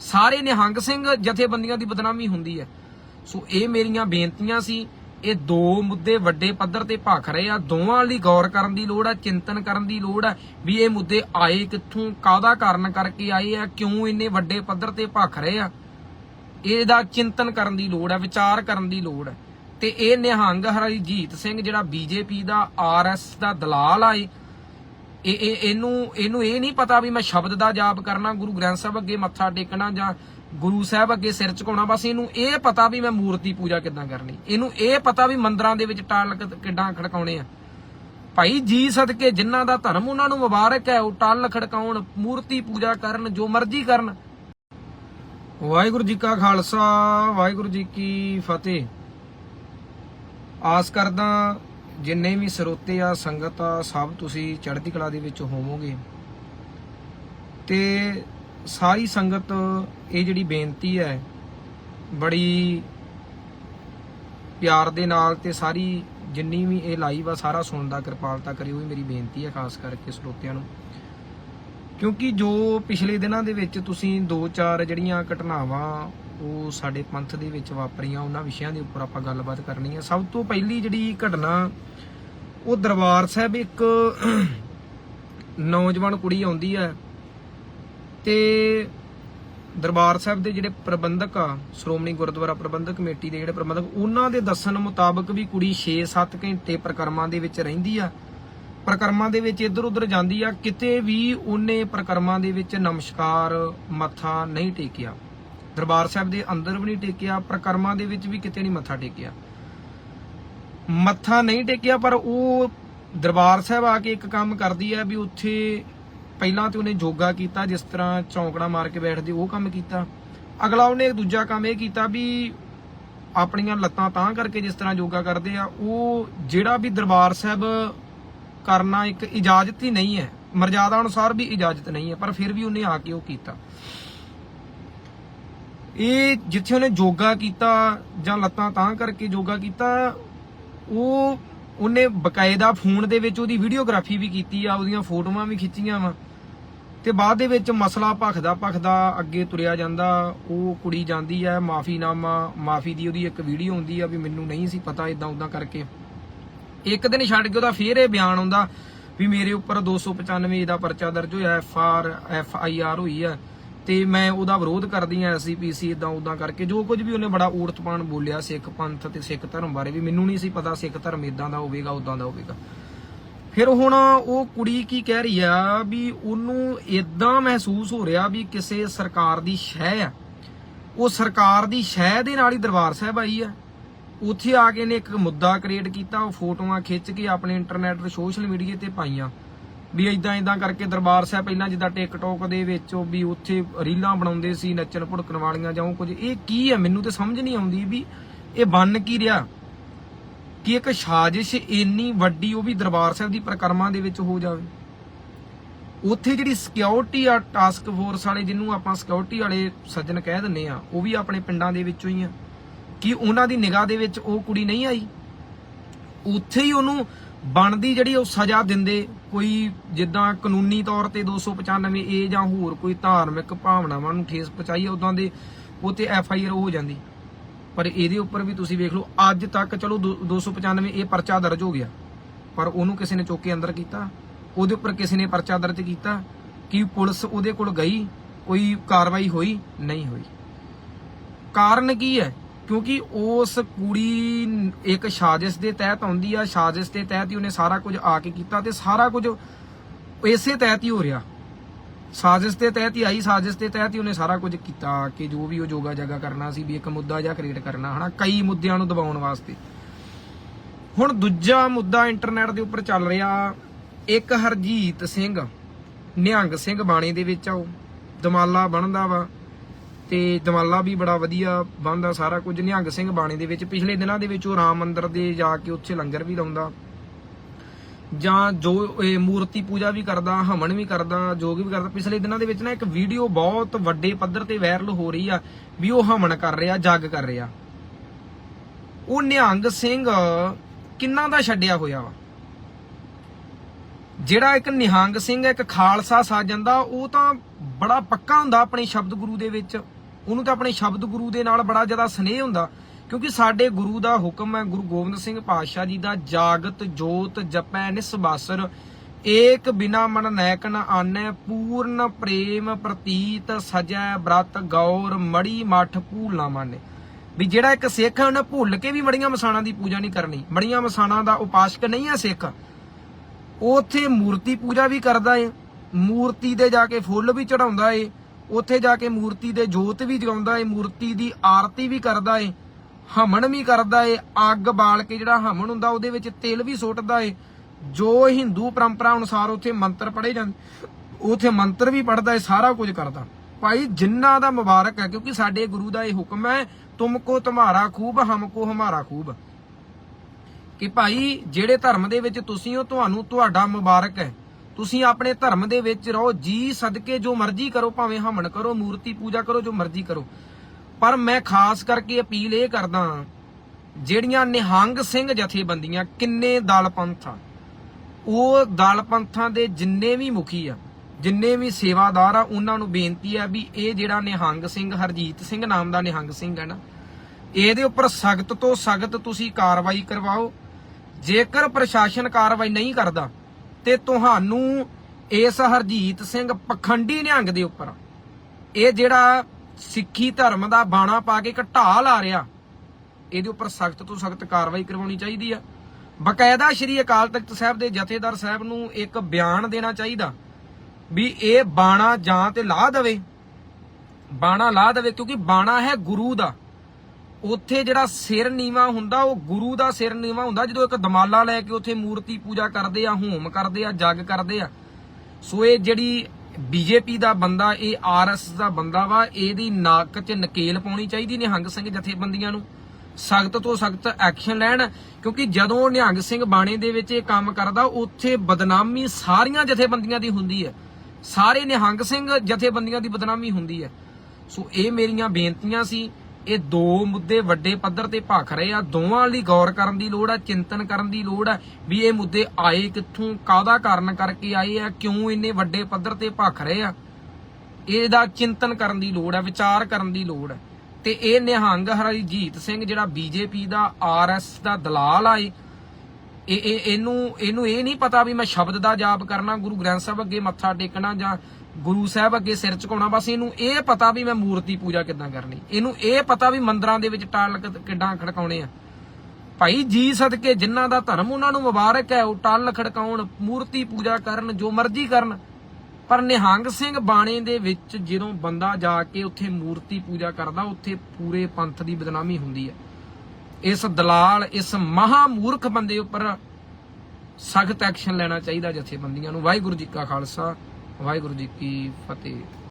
ਸਾਰੇ ਨਿਹੰਗ ਸਿੰਘ ਜਥੇਬੰਦੀਆਂ ਦੀ ਬਦਨਾਮੀ ਹੁੰਦੀ ਹੈ। ਸੋ ਇਹ ਮੇਰੀਆਂ ਬੇਨਤੀਆਂ ਸੀ, ਇਹ ਦੋ ਮੁੱਦੇ ਵੱਡੇ ਪੱਧਰ ਤੇ ਭਖ ਰਹੇ ਆ। ਦੋਵਾਂ ਲਈ ਗੌਰ ਕਰਨ ਦੀ ਲੋੜ ਆ, ਚਿੰਤਨ ਕਰਨ ਦੀ ਲੋੜ ਆ ਵੀ ਇਹ ਮੁੱਦੇ ਆਏ ਕਿੱਥੋਂ, ਕਾਹਦਾ ਕਾਰਨ ਕਰਕੇ ਆਏ ਆ, ਕਿਉਂ ਇੰਨੇ ਵੱਡੇ ਪੱਧਰ ਤੇ ਭਖ ਰਹੇ ਆ। ਇਹਦਾ ਚਿੰਤਨ ਕਰਨ ਦੀ ਲੋੜ ਹੈ ਵਿਚਾਰ ਕਰਨ ਦੀ ਲੋੜ ਹੈ ਤੇ ਇਹ ਨਿਹੰਗ ਹਰਜੀਤ ਸਿੰਘ ਜਿਹੜਾ ਬੀਜੇਪੀ ਦਾ, ਆਰਐਸ ਦਾ ਦਲਾਲ ਆ ਇਹ ਇਹ ਇਹ- ਇਹਨੂੰ ਇਹਨੂੰ ਇਹ ਨਹੀਂ ਪਤਾ ਵੀ ਮੈਂ ਸ਼ਬਦ ਦਾ ਜਾਪ ਕਰਨਾ, ਗੁਰੂ ਗ੍ਰੰਥ ਸਾਹਿਬ ਅੱਗੇ ਮੱਥਾ ਟੇਕਣਾ ਜਾਂ ਗੁਰੂ ਸਾਹਿਬ ਅੱਗੇ ਸਿਰ ਝੁਕਾਉਣਾ, ਬਸ ਇਹਨੂੰ ਇਹ ਪਤਾ ਵੀ ਮੈਂ ਮੂਰਤੀ ਪੂਜਾ ਕਿੱਦਾਂ ਕਰਨੀ। ਇਹਨੂੰ ਇਹ ਪਤਾ ਵੀ ਮੰਦਰਾਂ ਦੇ ਵਿੱਚ ਟਾਲ ਕਿੱਦਾਂ ਖੜਕਾਉਣੇ ਆ। ਭਾਈ ਜੀ ਸਦਕੇ ਜਿਨ੍ਹਾਂ ਦਾ ਧਰਮ ਉਹਨਾਂ ਨੂੰ ਮੁਬਾਰਕ ਹੈ, ਉਹ ਟਾਲ ਖੜਕਾਉਣ, ਮੂਰਤੀ ਪੂਜਾ ਕਰਨ, ਜੋ ਮਰਜ਼ੀ ਕਰਨ। ਵਾਹਿਗੁਰੂ ਜੀ ਕਾ ਖਾਲਸਾ, ਵਾਹਿਗੁਰੂ ਜੀ ਕੀ ਫਤਿਹ। ਆਸ ਕਰਦਾ ਜਿੰਨੇ ਵੀ ਸਰੋਤੇ ਆ, ਸੰਗਤ ਆ, ਸਭ ਤੁਸੀਂ ਚੜ੍ਹਦੀ ਕਲਾ ਦੇ ਵਿੱਚ ਹੋਵੋਗੇ। ਤੇ ਸਾਰੀ ਸੰਗਤ ਇਹ ਜਿਹੜੀ ਬੇਨਤੀ ਹੈ, ਬੜੀ ਪਿਆਰ ਦੇ ਨਾਲ ਤੇ ਸਾਰੀ ਜਿੰਨੀ ਵੀ ਇਹ ਲਾਈਵ ਆ, ਸਾਰਾ ਸੁਣਦਾ ਕਿਰਪਾਲਤਾ ਕਰਿਓ ਇਹ ਮੇਰੀ ਬੇਨਤੀ ਹੈ, ਖਾਸ ਕਰਕੇ ਸਰੋਤਿਆਂ ਨੂੰ। ਕਿਉਂਕਿ ਜੋ ਪਿਛਲੇ ਦਿਨਾਂ ਦੇ ਵਿੱਚ ਤੁਸੀਂ ਦੋ ਚਾਰ ਜਿਹੜੀਆਂ ਘਟਨਾਵਾਂ ਉਹ ਸਾਡੇ ਪੰਥ ਦੇ ਵਿੱਚ ਵਾਪਰੀਆਂ, ਉਹਨਾਂ ਵਿਸ਼ਿਆਂ ਦੇ ਉੱਪਰ ਆਪਾਂ ਗੱਲਬਾਤ ਕਰਨੀ ਹੈ। ਸਭ ਤੋਂ ਪਹਿਲੀ ਜਿਹੜੀ ਘਟਨਾ, ਉਹ ਦਰਬਾਰ ਸਾਹਿਬ ਇੱਕ ਨੌਜਵਾਨ ਕੁੜੀ ਆਉਂਦੀ ਹੈ ਤੇ ਦਰਬਾਰ ਸਾਹਿਬ ਦੇ ਜਿਹੜੇ ਪ੍ਰਬੰਧਕ ਆ, ਸ਼੍ਰੋਮਣੀ ਗੁਰਦੁਆਰਾ ਪ੍ਰਬੰਧਕ ਕਮੇਟੀ ਦੇ ਜਿਹੜੇ ਪ੍ਰਬੰਧਕ, ਉਹਨਾਂ ਦੇ ਦੱਸਣ ਮੁਤਾਬਕ ਵੀ ਕੁੜੀ 6-7 ਘੰਟੇ ਪ੍ਰਕਰਮਾਂ ਦੇ ਵਿੱਚ ਰਹਿੰਦੀ ਆ। ਪ੍ਰਕਰਮਾਂ ਦੇ ਵਿੱਚ ਇੱਧਰ ਉੱਧਰ ਜਾਂਦੀ ਆ, ਕਿਤੇ ਵੀ ਉਹਨੇ ਪ੍ਰਕਰਮਾਂ ਦੇ ਵਿੱਚ ਨਮਸਕਾਰ ਮੱਥਾ ਨਹੀਂ ਟੇਕਿਆ। ਦਰਬਾਰ ਸਾਹਿਬ ਦੇ ਅੰਦਰ ਵੀ ਨਹੀਂ ਟੇਕਿਆ, ਪ੍ਰਕਰਮਾਂ ਦੇ ਵਿੱਚ ਵੀ ਕਿਤੇ ਨਹੀਂ ਮੱਥਾ ਟੇਕਿਆ। ਮੱਥਾ ਨਹੀਂ ਟੇਕਿਆ, ਪਰ ਉਹ ਦਰਬਾਰ ਸਾਹਿਬ ਆ ਕੇ ਇੱਕ ਕੰਮ ਕਰਦੀ ਹੈ ਵੀ ਉੱਥੇ ਪਹਿਲਾਂ ਤੇ ਉਹਨੇ ਯੋਗਾ ਕੀਤਾ, ਜਿਸ ਤਰ੍ਹਾਂ ਚੌਂਕੜਾ ਮਾਰ ਕੇ ਬੈਠਦੀ, ਉਹ ਕੰਮ ਕੀਤਾ। ਅਗਲਾ ਉਹਨੇ ਦੂਜਾ ਕੰਮ ਇਹ ਕੀਤਾ ਵੀ ਆਪਣੀਆਂ ਲੱਤਾਂ ਤਾਂ ਕਰਕੇ ਜਿਸ ਤਰ੍ਹਾਂ ਯੋਗਾ ਕਰਦੇ ਆ, ਉਹ ਜਿਹੜਾ ਵੀ ਦਰਬਾਰ ਸਾਹਿਬ ਕਰਨਾ ਇੱਕ ਇਜਾਜ਼ਤ ਹੀ ਨਹੀਂ ਹੈ। ਮਰਜ਼ਾਦਾ ਅਨੁਸਾਰ ਵੀ ਇਜਾਜ਼ਤ ਨਹੀਂ ਹੈ, ਪਰ ਫਿਰ ਵੀ ਉਹਨੇ ਆ ਕੇ ਉਹ ਕੀਤਾ। ਇਹ ਜਿੱਥੇ ਉਹਨੇ ਯੋਗਾ ਕੀਤਾ ਜਾਂ ਲੱਤਾਂ ਤਾਂ ਕਰਕੇ ਯੋਗਾ ਕੀਤਾ, ਉਹ ਉਹਨੇ ਬਕਾਇਦਾ ਫੋਨ ਦੇ ਵਿੱਚ ਉਹਦੀ ਵੀਡੀਓਗ੍ਰਾਫੀ ਵੀ ਕੀਤੀ ਆ, ਉਹਦੀਆਂ ਫੋਟੋਆਂ ਵੀ ਖਿੱਚੀਆਂ ਵਾ। ਤੇ ਬਾਅਦ ਦੇ ਵਿੱਚ ਮਸਲਾ ਭਖਦਾ ਭਖਦਾ ਅੱਗੇ ਤੁਰਿਆ ਜਾਂਦਾ, ਉਹ ਕੁੜੀ ਜਾਂਦੀ ਹੈ ਮਾਫੀਨਾਮਾ ਮਾਫੀ ਦੀ ਉਹਦੀ ਇੱਕ ਵੀਡੀਓ ਹੁੰਦੀ ਆ ਵੀ ਮੈਨੂੰ ਨਹੀਂ ਸੀ ਪਤਾ ਇਦਾਂ ਉਦਾਂ ਕਰਕੇ। ਇੱਕ ਦਿਨ ਛੱਡ ਕੇ ਉਹਦਾ ਫੇਰ ਇਹ ਬਿਆਨ ਆਉਂਦਾ ਵੀ ਮੇਰੇ ਉੱਪਰ 295 ਦਾ ਪਰਚਾ ਦਰਜ ਹੋਇਆ, F R, F I R ਹੋਈ ਆ। ਤੇ ਮੈਂ ਉਹਦਾ ਵਿਰੋਧ ਕਰਦੀ ਆ ਐਸਸੀਪੀਸੀ ਇਦਾਂ ਉਦਾਂ ਕਰਕੇ, ਜੋ ਕੁਝ ਵੀ ਉਹਨੇ ਬੜਾ ਊਰਤਪਾਨ ਬੋਲਿਆ, ਸਿੱਖ ਪੰਥ ਤੇ ਸਿੱਖ ਧਰਮ ਬਾਰੇ ਵੀ, ਮੈਨੂੰ ਨਹੀਂ ਸੀ ਪਤਾ ਸਿੱਖ ਧਰਮ ਇਦਾਂ ਦਾ ਹੋਵੇਗਾ ਉਦਾਂ ਦਾ ਹੋਵੇਗਾ। ਫਿਰ ਹੁਣ ਉਹ ਕੁੜੀ ਕੀ ਕਹਿ ਰਹੀ ਆ ਵੀ ਉਹਨੂੰ ਇਦਾਂ ਮਹਿਸੂਸ ਹੋ ਰਿਹਾ ਵੀ ਕਿਸੇ ਸਰਕਾਰ ਦੀ ਸ਼ਹਿ ਆ। ਉਹ ਸਰਕਾਰ ਦੀ ਸ਼ਹਿ ਦੇ ਨਾਲ ਹੀ ਦਰਬਾਰ ਸਾਹਿਬ ਆਈ ਆ। ਉੱਥੇ ਆ ਕੇ ਨੇ ਇੱਕ ਮੁੱਦਾ ਕ੍ਰੀਏਟ ਕੀਤਾ, ਉਹ ਫੋਟੋਆਂ ਖਿੱਚ ਕੇ ਆਪਣੇ ਇੰਟਰਨੈਟ ਤੇ ਸੋਸ਼ਲ ਮੀਡੀਆ ਤੇ ਪਾਈਆਂ। ਵੀ ਇਦਾਂ ਇਦਾਂ ਕਰਕੇ ਦਰਬਾਰ ਸਾਹਿਬ ਪਹਿਲਾਂ ਜਿੱਦਾਂ ਟਿਕਟੌਕ ਦੇ ਵਿੱਚ ਉਹ ਵੀ ਉੱਥੇ ਰੀਲਾਂ ਬਣਾਉਂਦੇ ਸੀ ਨੱਚਣ ਭੁੜਕਣ ਵਾਲੀਆਂ ਜਾਂ ਉਹ ਕੁਝ। ਇਹ ਕੀ ਹੈ? ਮੈਨੂੰ ਤੇ ਸਮਝ ਨਹੀਂ ਆਉਂਦੀ ਵੀ ਇਹ ਬਣ ਕੀ ਰਿਹਾ? ਕਿ ਇੱਕ ਸਾਜ਼ਿਸ਼ ਇੰਨੀ ਵੱਡੀ ਉਹ ਵੀ ਦਰਬਾਰ ਸਾਹਿਬ ਦੀ ਪ੍ਰਕਰਮਾਂ ਦੇ ਵਿੱਚ ਹੋ ਜਾਵੇ। ਉੱਥੇ ਜਿਹੜੀ ਸਿਕਿਉਰਿਟੀ ਆ ਟਾਸਕ ਫੋਰਸ ਵਾਲੇ ਜਿਹਨੂੰ ਆਪਾਂ ਸਿਕਿਉਰਿਟੀ ਵਾਲੇ ਸੱਜਣ ਕਹਿ ਦਿੰਨੇ ਆ, ਉਹ ਵੀ ਆਪਣੇ ਪਿੰਡਾਂ ਦੇ ਵਿੱਚੋਂ ਹੀ ਆ। ਕਿ ਉਹਨਾਂ ਦੀ ਨਿਗਾਹ ਦੇ ਵਿੱਚ ਉਹ ਕੁੜੀ ਨਹੀਂ ਆਈ। ਉੱਥੇ ਹੀ ਉਹਨੂੰ ਬਣਦੀ ਜਿਹੜੀ ਉਹ ਸਜ਼ਾ ਦਿੰਦੇ, ਕੋਈ ਜਿੱਦਾਂ ਕਾਨੂੰਨੀ ਤੌਰ ਤੇ 295 ਏ ਜਾਂ ਹੋਰ ਕੋਈ ਧਾਰਮਿਕ ਭਾਵਨਾਵਾਂ ਨੂੰ ਠੇਸ ਪਹੁੰਚਾਈ ਉਦਾਂ ਦੇ ਉਹ ਤੇ ਐਫ ਆਈ ਆਰ ਹੋ ਜਾਂਦੀ। ਪਰ ਇਹਦੇ ਉੱਪਰ ਵੀ ਤੁਸੀਂ ਵੇਖ ਲਓ, ਅੱਜ ਤੱਕ ਚਲੋ ਦੋ- 295 ਇਹ ਪਰਚਾ ਦਰਜ ਹੋ ਗਿਆ। ਪਰ ਉਹਨੂੰ ਕਿਸੇ ਨੇ ਚੁੱਕ ਕੇ ਅੰਦਰ ਕੀਤਾ, ਉਹਦੇ ਉੱਪਰ ਕਿਸੇ ਨੇ ਪਰਚਾ ਦਰਜ ਕੀਤਾ ਕਿ ਪੁਲਿਸ ਉਹਦੇ ਕੋਲ ਗਈ, ਕੋਈ ਕਾਰਵਾਈ ਹੋਈ, ਨਹੀਂ ਹੋਈ। ਕਾਰਨ ਕੀ ਹੈ? ਕਿਉਂਕਿ ਉਸ ਕੁੜੀ ਨ- ਇੱਕ ਸਾਜ਼ਿਸ਼ ਦੇ ਤਹਿਤ ਆਉਂਦੀ ਆ, ਸਾਜ਼ਿਸ਼ ਦੇ ਤਹਿਤ ਹੀ ਉਹਨੇ ਸਾਰਾ ਕੁਝ ਆ ਕੇ ਕੀਤਾ ਤੇ ਸਾਰਾ ਕੁਝ ਇਸੇ ਤਹਿਤ ਹੀ ਹੋ ਰਿਹਾ। ਸਾਜ਼ਿਸ਼ ਦੇ ਤਹਿਤ ਹੀ ਆਈ, ਸਾਜ਼ਿਸ਼ ਦੇ ਤਹਿਤ ਹੀ ਉਹਨੇ ਸਾਰਾ ਕੁਝ ਕੀਤਾ ਕਿ ਜੋ ਵੀ ਉਹ ਜੋਗਾ ਜਗਾ ਕਰਨਾ ਸੀ, ਵੀ ਇੱਕ ਮੁੱਦਾ ਜਾਂ ਕ੍ਰੀਏਟ ਕਰਨਾ, ਹਨਾ, ਕਈ ਮੁੱਦਿਆਂ ਨੂੰ ਦਬਾਉਣ ਵਾਸਤੇ। ਹੁਣ ਦੂਜਾ ਮੁੱਦਾ ਇੰਟਰਨੈਟ ਦੇ ਉੱਪਰ ਚੱਲ ਰਿਹਾ, ਇੱਕ ਹਰਜੀਤ ਸਿੰਘ, ਨਿਹੰਗ ਸਿੰਘ ਬਾਣੀ ਦੇ ਵਿੱਚ ਆ ਉਹ, ਦਮਾਲਾ ਬਣਦਾ ਵਾ। ਤੇ ਦਮਾਲਾ ਵੀ ਬੜਾ ਵਧੀਆ ਬਣਦਾ, ਸਾਰਾ ਕੁਝ ਨਿਹੰਗ ਸਿੰਘ ਬਾਣੇ ਦੇ ਵਿੱਚ। ਪਿਛਲੇ ਦਿਨਾਂ ਦੇ ਵਿੱਚ ਉਹ ਰਾਮ ਮੰਦਿਰ ਦੇ ਜਾ ਕੇ ਉੱਥੇ ਲੰਗਰ ਵੀ ਲਾਉਂਦਾ। ਜਾਂ ਜੋ ਇਹ ਮੂਰਤੀ ਪੂਜਾ ਵੀ ਕਰਦਾ, ਹਵਨ ਵੀ ਕਰਦਾ, ਜੋਗ ਵੀ ਕਰਦਾ। ਪਿਛਲੇ ਦਿਨਾਂ ਦੇ ਵਿੱਚ ਨਾ ਇੱਕ ਵੀਡੀਓ ਬਹੁਤ ਵੱਡੇ ਪੱਧਰ ਤੇ ਵਾਇਰਲ ਹੋ ਰਹੀ ਆ, ਵੀ ਉਹ ਹਵਨ ਕਰ ਰਿਹਾ, ਜੱਗ ਕਰ ਰਿਹਾ। ਉਹ ਨਿਹੰਗ ਸਿੰਘ ਕਿੰਨਾ ਦਾ ਛੱਡਿਆ ਹੋਇਆ ਵਾ? ਜਿਹੜਾ ਇੱਕ ਨਿਹੰਗ ਸਿੰਘ, ਇੱਕ ਖਾਲਸਾ ਸਾਜਣ ਦਾ, ਉਹ ਤਾਂ ਬੜਾ ਪੱਕਾ ਹੁੰਦਾ ਆਪਣੇ ਸ਼ਬਦ ਗੁਰੂ ਦੇ ਵਿੱਚ। ਉਹਨੂੰ ਤਾਂ ਆਪਣੇ ਸ਼ਬਦ ਗੁਰੂ ਦੇ ਨਾਲ ਬੜਾ ਜ਼ਿਆਦਾ ਸਨੇਹ ਹੁੰਦਾ, ਕਿਉਂਕਿ ਸਾਡੇ ਗੁਰੂ ਦਾ ਹੁਕਮ ਹੈ, ਗੁਰੂ ਗੋਬਿੰਦ ਸਿੰਘ ਪਾਤਸ਼ਾਹ ਜੀ ਦਾ, ਜਾਗਤ, ਜੋਤ, ਜਪੈ ਨਿਸਬਾਸਰ ਏਕ ਬਿਨਾ ਮਨ ਨੈਕ ਆਨੈ, ਪੂਰਨ ਪ੍ਰੇਮ ਪ੍ਰਤੀਤ ਸਜੈ ਬ੍ਰਤ ਗੌਰ, ਮੜੀ ਮਠ ਭੂਲ ਨਾ ਮਾਨੇ। ਵੀ ਜਿਹੜਾ ਇੱਕ ਸਿੱਖ ਹੈ, ਉਹਨੇ ਭੁੱਲ ਕੇ ਵੀ ਮੜੀਆਂ ਮਸਾਣਾ ਦੀ ਪੂਜਾ ਨਹੀਂ ਕਰਨੀ। ਮੜੀਆਂ ਮਸਾਣਾ ਦਾ ਉਪਾਸਕ ਨਹੀਂ ਹੈ ਸਿੱਖ। ਉਹ ਉੱਥੇ ਮੂਰਤੀ ਪੂਜਾ ਵੀ ਕਰਦਾ ਏ, ਮੂਰਤੀ ਦੇ ਜਾ ਕੇ ਫੁੱਲ ਵੀ ਚੜਾਉਂਦਾ ਏ ਉੱਥੇ ਜਾ ਕੇ ਮੂਰਤੀ ਦੇ ਜੋਤ ਵੀ ਜਗਾਉਂਦਾ ਏ, ਮੂਰਤੀ ਦੀ ਆਰਤੀ ਵੀ ਕਰਦਾ ਏ ਹਮਨ ਵੀ ਕਰਦਾ ਏ, ਅੱਗ ਬਾਲ ਕੇ ਜਿਹੜਾ ਹਮਨ ਹੁੰਦਾ ਉਹਦੇ ਵਿੱਚ ਤਿਲ ਵੀ ਸੁੱਟਦਾ ਏ। ਜੋ ਹਿੰਦੂ ਪਰੰਪਰਾ ਅਨੁਸਾਰ ਉੱਥੇ ਮੰਤਰ ਪੜ੍ਹੇ ਜਾਂਦੇ ਉੱਥੇ ਮੰਤਰ ਵੀ ਪੜਦਾ ਏ, ਸਾਰਾ ਕੁਝ ਕਰਦਾ। ਭਾਈ ਜਿੰਨਾ ਦਾ ਮੁਬਾਰਕ ਹੈ, ਕਿਉਂਕਿ ਸਾਡੇ ਗੁਰੂ ਦਾ ਇਹ ਹੁਕਮ ਹੈ ਤੁਮਕੋ ਤੁਮਾਰਾ ਖੂਬ, ਹਮ ਕੋ ਹਮਾਰਾ ਖੂਬ। ਕਿ ਭਾਈ ਜਿਹੜੇ ਧਰਮ ਦੇ ਵਿੱਚ ਤੁਸੀਂ ਹੋ, ਤੁਹਾਨੂੰ ਤੁਹਾਡਾ ਮੁਬਾਰਕ ਹੈ। ਤੁਸੀਂ ਆਪਣੇ ਧਰਮ ਦੇ ਵਿੱਚ ਰਹੋ ਜੀ ਸਦਕੇ ਜੋ ਮਰਜ਼ੀ ਕਰੋ ਭਾਵੇਂ ਹਮਨ ਕਰੋ ਮੂਰਤੀ ਪੂਜਾ ਕਰੋ ਜੋ ਮਰਜ਼ੀ ਕਰੋ। ਪਰ ਮੈਂ ਖਾਸ ਕਰਕੇ ਅਪੀਲ ਇਹ ਕਰਦਾ ਹਾਂ, ਜਿਹੜੀਆਂ ਨਿਹੰਗ ਸਿੰਘ ਜਥੇਬੰਦੀਆਂ ਕਿੰਨੇ ਦਲ ਪੰਥ ਆ। ਉਹ ਦਲ ਪੰਥਾਂ ਦੇ ਜਿੰਨੇ ਵੀ ਮੁਖੀ ਆ ਜਿੰਨੇ ਵੀ ਸੇਵਾਦਾਰ ਆ ਉਹਨਾਂ ਨੂੰ ਬੇਨਤੀ ਆ ਵੀ ਇਹ ਜਿਹੜਾ ਨਿਹੰਗ ਸਿੰਘ ਹਰਜੀਤ ਸਿੰਘ ਨਾਮ ਦਾ ਨਿਹੰਗ ਸਿੰਘ ਹੈ ਨਾ ਇਹਦੇ ਉੱਪਰ ਸਖਤ ਤੋਂ ਸਖਤ ਤੁਸੀਂ ਕਾਰਵਾਈ ਕਰਵਾਓ। ਜੇਕਰ ਪ੍ਰਸ਼ਾਸਨ ਕਾਰਵਾਈ ਨਹੀਂ ਕਰਦਾ ਤੇ ਤੁਹਾਨੂੰ ਇਸ ਹਰਜੀਤ ਸਿੰਘ ਪਖੰਡੀ ਨਿਹੰਗ ਦੇ ਉੱਪਰ ਇਹ ਜਿਹੜਾ ਸਿੱਖੀ ਧਰਮ ਦਾ ਬਾਣਾ ਪਾ ਕੇ ਇੱਕ ਢਾਲ ਆ ਰਿਹਾ, ਇਹਦੇ ਉੱਪਰ ਸਖਤ ਤੋਂ ਸਖਤ ਕਾਰਵਾਈ ਕਰਵਾਉਣੀ ਚਾਹੀਦੀ ਆ। ਬਕਾਇਦਾ ਸ਼੍ਰੀ ਅਕਾਲ ਤਖਤ ਸਾਹਿਬ ਦੇ ਜਥੇਦਾਰ ਸਾਹਿਬ ਨੂੰ ਇੱਕ ਬਿਆਨ ਦੇਣਾ ਚਾਹੀਦਾ ਵੀ ਇਹ ਬਾਣਾ ਜਾਂ ਤੇ ਲਾ ਦੇਵੇ। ਬਾਣਾ ਲਾ ਦੇਵੇ ਕਿਉਂਕਿ ਬਾਣਾ ਹੈ ਗੁਰੂ ਦਾ। ਉੱਥੇ ਜਿਹੜਾ ਸਿਰ ਨੀਵਾ ਹੁੰਦਾ, ਉਹ ਗੁਰੂ ਦਾ ਸਿਰ ਨੀਵਾ ਹੁੰਦਾ, ਜਦੋਂ ਇੱਕ ਦਮਾਲਾ ਲੈ ਕੇ ਉੱਥੇ ਮੂਰਤੀ ਪੂਜਾ ਕਰਦੇ ਆ, ਹੋਮ ਕਰਦੇ ਆ, ਜਗ ਕਰਦੇ ਆ। ਸੋ ਇਹ ਜਿਹੜੀ ਬੀਜੇਪੀ ਦਾ ਬੰਦਾ, ਇਹ ਆਰਐਸ ਦਾ ਬੰਦਾ ਵਾ, ਇਹਦੀ ਨਾਕ 'ਚ ਨਕੇਲ ਪਾਉਣੀ ਚਾਹੀਦੀ ਨਿਹੰਗ ਸਿੰਘ ਜਥੇਬੰਦੀਆਂ ਨੂੰ। ਸਖਤ ਤੋਂ ਸਖਤ ਐਕਸ਼ਨ ਲੈਣ, ਕਿਉਂਕਿ ਜਦੋਂ ਨਿਹੰਗ ਸਿੰਘ ਬਾਣੇ ਦੇ ਵਿੱਚ ਇਹ ਕੰਮ ਕਰਦਾ, ਉੱਥੇ ਬਦਨਾਮੀ ਸਾਰੀਆਂ ਜਥੇਬੰਦੀਆਂ ਦੀ ਹੁੰਦੀ ਹੈ। ਸਾਰੇ ਨਿਹੰਗ ਸਿੰਘ ਜਥੇਬੰਦੀਆਂ ਦੀ ਬਦਨਾਮੀ ਹੁੰਦੀ ਹੈ। ਸੋ ਇਹ ਮੇਰੀਆਂ ਬੇਨਤੀਆਂ ਸੀ। ਇਹ ਦੋ ਮੁੱਦੇ ਵੱਡੇ ਪੱਧਰ ਤੇ ਭਖ ਰਹੇ ਆ। ਦੋਵਾਂ ਲਈ ਗੌਰ ਕਰਨ ਦੀ ਲੋੜ ਆ, ਚਿੰਤਨ ਕਰਨ ਦੀ ਲੋੜ ਆ ਵੀ ਇਹ ਮੁੱਦੇ ਆਏ ਕਿੱਥੋਂ, ਕਾਹਦਾ ਕਾਰਨ ਕਰਕੇ ਆਏ ਆ, ਕਿਉਂ ਇੰਨੇ ਵੱਡੇ ਪੱਧਰ ਤੇ ਭਖ ਰਹੇ ਆ। ਇਹਦਾ ਚਿੰਤਨ ਕਰਨ ਦੀ ਲੋੜ ਹੈ ਵਿਚਾਰ ਕਰਨ ਦੀ ਲੋੜ ਹੈ ਤੇ ਇਹ ਨਿਹੰਗ ਹਰਜੀਤ ਸਿੰਘ ਜਿਹੜਾ ਬੀਜੇਪੀ ਦਾ ਆਰਐਸ ਦਾ ਦਲਾਲ ਆ ਇਹ। ਇਹ, ਇਹ- ਇਹਨੂੰ ਇਹਨੂੰ ਇਹ ਨਹੀਂ ਪਤਾ ਵੀ ਮੈਂ ਸ਼ਬਦ ਦਾ ਜਾਪ ਕਰਨਾ, ਗੁਰੂ ਗ੍ਰੰਥ ਸਾਹਿਬ ਅੱਗੇ ਮੱਥਾ ਟੇਕਣਾ ਜਾਂ ਗੁਰੂ ਸਾਹਿਬ ਅੱਗੇ ਸਿਰ ਝੁਕਾਉਣਾ, ਬਸ ਇਹਨੂੰ ਇਹ ਪਤਾ ਵੀ ਮੈਂ ਮੂਰਤੀ ਪੂਜਾ ਕਿੱਦਾਂ ਕਰਨੀ। ਇਹਨੂੰ ਇਹ ਪਤਾ ਵੀ ਮੰਦਰਾਂ ਦੇ ਵਿੱਚ ਟਾਲ ਕਿੱਦਾਂ ਖੜਕਾਉਣੇ ਆ। ਭਾਈ ਜੀ ਸਦਕੇ ਜਿਨ੍ਹਾਂ ਦਾ ਧਰਮ ਉਹਨਾਂ ਨੂੰ ਮੁਬਾਰਕ ਹੈ, ਉਹ ਟਾਲ ਖੜਕਾਉਣ, ਮੂਰਤੀ ਪੂਜਾ ਕਰਨ, ਜੋ ਮਰਜ਼ੀ ਕਰਨ। ਪਰ ਨਿਹੰਗ ਸਿੰਘ ਬਾਣੇ ਦੇ ਵਿੱਚ ਜਦੋਂ ਬੰਦਾ ਜਾ ਕੇ ਉੱਥੇ ਮੂਰਤੀ ਪੂਜਾ ਕਰਦਾ, ਉੱਥੇ ਪੂਰੇ ਪੰਥ ਦੀ ਬਦਨਾਮੀ ਹੁੰਦੀ ਹੈ। ਇਸ ਦਲਾਲ, ਇਸ ਮਹਾ ਮੂਰਖ ਬੰਦੇ ਉੱਪਰ ਸਖਤ ਐਕਸ਼ਨ ਲੈਣਾ ਚਾਹੀਦਾ ਜਥੇਬੰਦੀਆਂ ਨੂੰ। ਵਾਹਿਗੁਰੂ ਜੀ ਕਾ ਖਾਲਸਾ। ਵਾਹਿਗੁਰੂ ਜੀ ਕੀ ਫਤਿਹ।